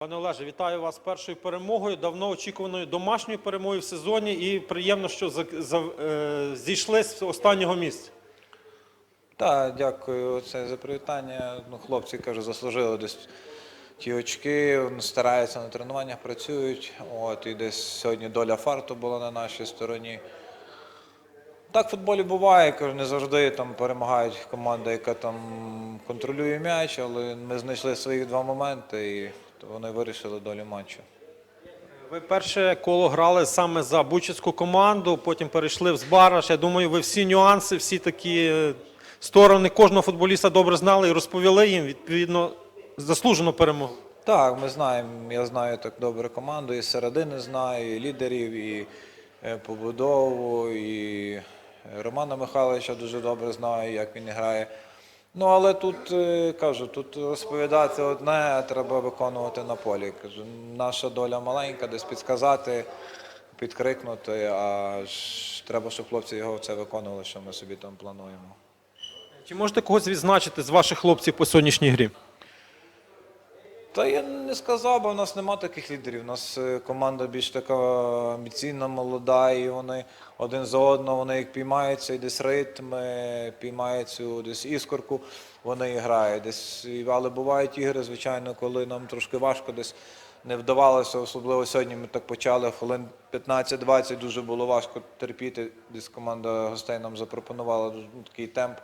Пане Олеже, вітаю вас першою перемогою, давно очікуваною домашньою перемогою в сезоні. І приємно, що за, за, е, зійшли з останнього місця. Так, дякую це за привітання. Ну, хлопці кажу, заслужили десь ті очки, стараються на тренуваннях, працюють. От, і десь сьогодні доля фарту була на нашій стороні. Так в футболі буває, кажу, не завжди там перемагають команда, яка там контролює м'яч, але ми знайшли свої два моменти і вони вирішили долю матчу. Ви перше коло грали саме за бучицьку команду, потім перейшли в Збараш. Я думаю, ви всі нюанси, всі такі е, сторони кожного футболіста добре знали і розповіли їм відповідно заслужену перемогу. Так, ми знаємо, я знаю так добре команду, і середини знаю, і лідерів, і е, побудову, і е, Романа Михайловича дуже добре знаю, як він грає. Ну, але тут е, кажу, тут розповідати одне, треба виконувати на полі. Кажу, наша доля маленька, десь підсказати, підкрикнути, а ж треба, щоб хлопці його це виконували, що ми собі там плануємо. Чи можете когось відзначити з ваших хлопців по сьогоднішній грі? Та я не сказав, бо в нас нема таких лідерів. У нас е, команда більш така амбіційна, молода, і вони один за одного, вони як піймаються, і десь ритм, е, піймають цю десь іскорку, вони і грають. Десь, але бувають ігри, звичайно, коли нам трошки важко десь не вдавалося, особливо сьогодні ми так почали, хвилин 15-20 дуже було важко терпіти. Десь команда гостей нам запропонувала ну, такий темп.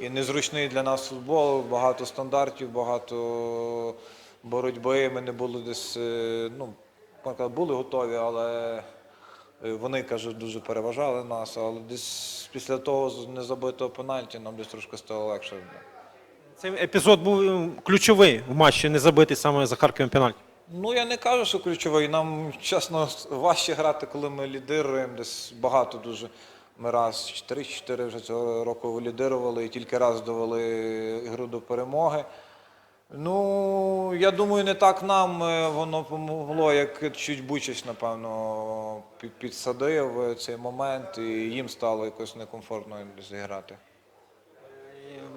І незручний для нас футбол, багато стандартів, багато боротьби. Ми не були десь, е, ну, були готові, але е, вони, кажуть, дуже переважали нас. Але десь після того незабитого пенальті нам десь трошки стало легше. Цей епізод був е, ключовий в матчі, не забитий саме за Харковим пенальті. Ну, я не кажу, що ключовий. Нам, чесно, важче грати, коли ми лідируємо. Десь багато дуже. Ми раз 3-4 вже цього року лідирували і тільки раз довели гру до перемоги. Ну, я думаю, не так нам е, воно помогло, як чуть Бучич, напевно, підсадив е, цей момент, і їм стало якось некомфортно зіграти.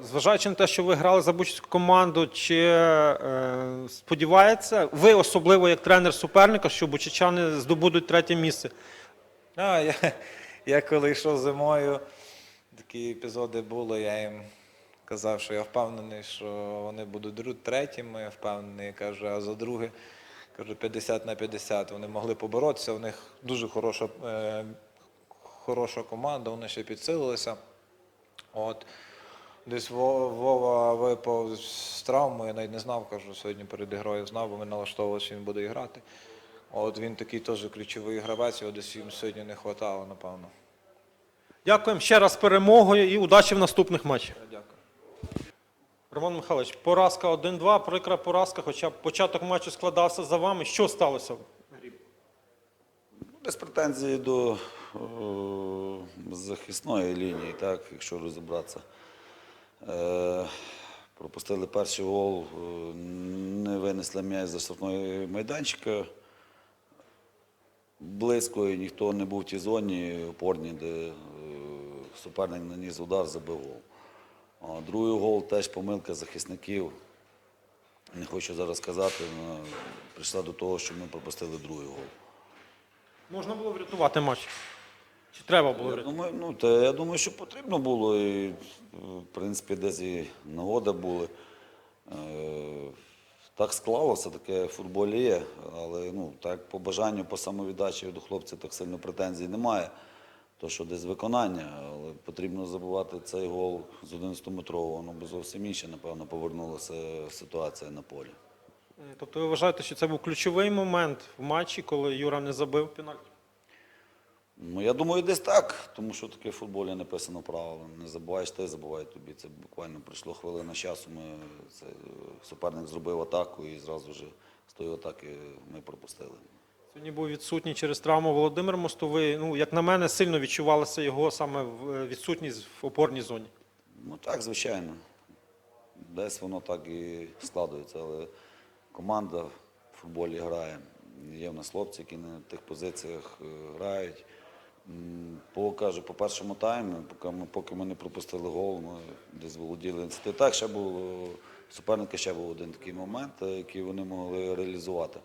Зважаючи на те, що ви грали за бучицьку команду, чи е, сподівається, ви особливо як тренер суперника, що бучичани здобудуть третє місце? А, я, я коли йшов зимою, такі епізоди були, я їм казав, що я впевнений, що вони будуть третіми, я впевнений, я кажу, а за друге, кажу, 50 на 50. Вони могли поборотися, у них дуже хороша, е, хороша команда, вони ще підсилилися. От. Десь Вова випав з травми, я навіть не знав, кажу, сьогодні перед ігрою знав, бо ми налаштовувалися, що він буде грати. От він такий теж ключовий гравець, його десь їм сьогодні не вистачало, напевно. Дякуємо ще раз перемогою і удачі в наступних матчах. Роман Михайлович, поразка 1-2, прикра поразка, хоча початок матчу складався за вами. Що сталося? Без претензій до е, захисної лінії, так, якщо розібратися. Е, пропустили перший гол, е, не винесли м'яч за штрафної майданчика. Близько і ніхто не був в тій зоні опорній, де е, суперник наніс удар, забив гол. Другий гол теж помилка захисників. Не хочу зараз казати, але прийшла до того, що ми пропустили другий гол. Можна було врятувати матч? Чи треба було Я врятувати? думаю, ну, та, я думаю, що потрібно було. І, в принципі, десь і нагода була. Е, так склалося, таке в футболі є, але ну, так по бажанню, по самовіддачі до хлопців так сильно претензій немає. То, що десь виконання, але потрібно забувати цей гол з 11-метрового, воно би зовсім інше, напевно, повернулася ситуація на полі. Тобто ви вважаєте, що це був ключовий момент в матчі, коли Юра не забив пенальті? Ну, я думаю, десь так, тому що таке в футболі написано правило. Не забуваєш ти, забуває тобі. Це буквально пройшло хвилина часу. Ми, це, е, суперник зробив атаку і зразу ж з тої атаки ми пропустили. Сьогодні був відсутній через травму Володимир Мостовий. Ну, як на мене, сильно відчувалася його саме е, відсутність в опорній зоні. Ну так, звичайно. Десь воно так і складується, але команда в футболі грає. Є в нас хлопці, які на тих позиціях е, грають. По, кажу, по першому таймі, поки ми, поки ми не пропустили гол, ми десь володіли ініціативою. Так, ще було суперника ще був один такий момент, е, який вони могли реалізувати.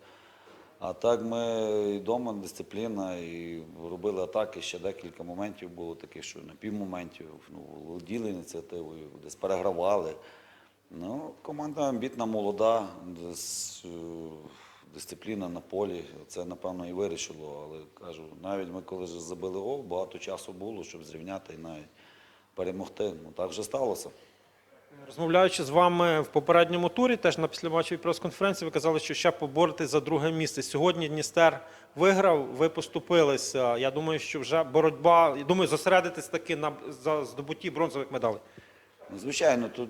А так ми і вдома дисципліна, і робили атаки, ще декілька моментів було таких, що на півмоментів ну, володіли ініціативою, десь перегравали. Ну, команда амбітна, молода, десь, е, дисципліна на полі. Це, напевно, і вирішило. Але кажу, навіть ми коли забили гол, багато часу було, щоб зрівняти і навіть перемогти. Ну так вже сталося. Розмовляючи з вами в попередньому турі, теж на післяматчевій прес-конференції, ви казали, що ще поборотись за друге місце. Сьогодні Дністер виграв, ви поступилися. Я думаю, що вже боротьба, я думаю, зосередитись таки на за здобутті бронзових медалей. Звичайно, то,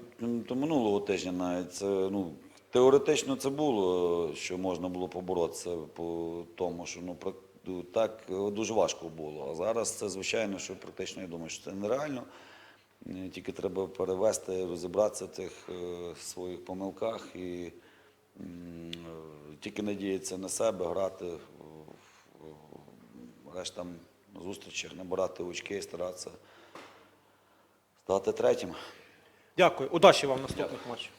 то минулого тижня навіть це, ну, теоретично це було, що можна було поборотися по тому, що ну, так дуже важко було. А зараз це звичайно, що практично я думаю, що це нереально. Е, Тільки треба перевести, розібратися в цих е, своїх помилках і е, тільки надіятися на себе, грати в, рештам зустрічах, набирати очки старатися стати третім. Дякую. Удачі вам наступних матчах.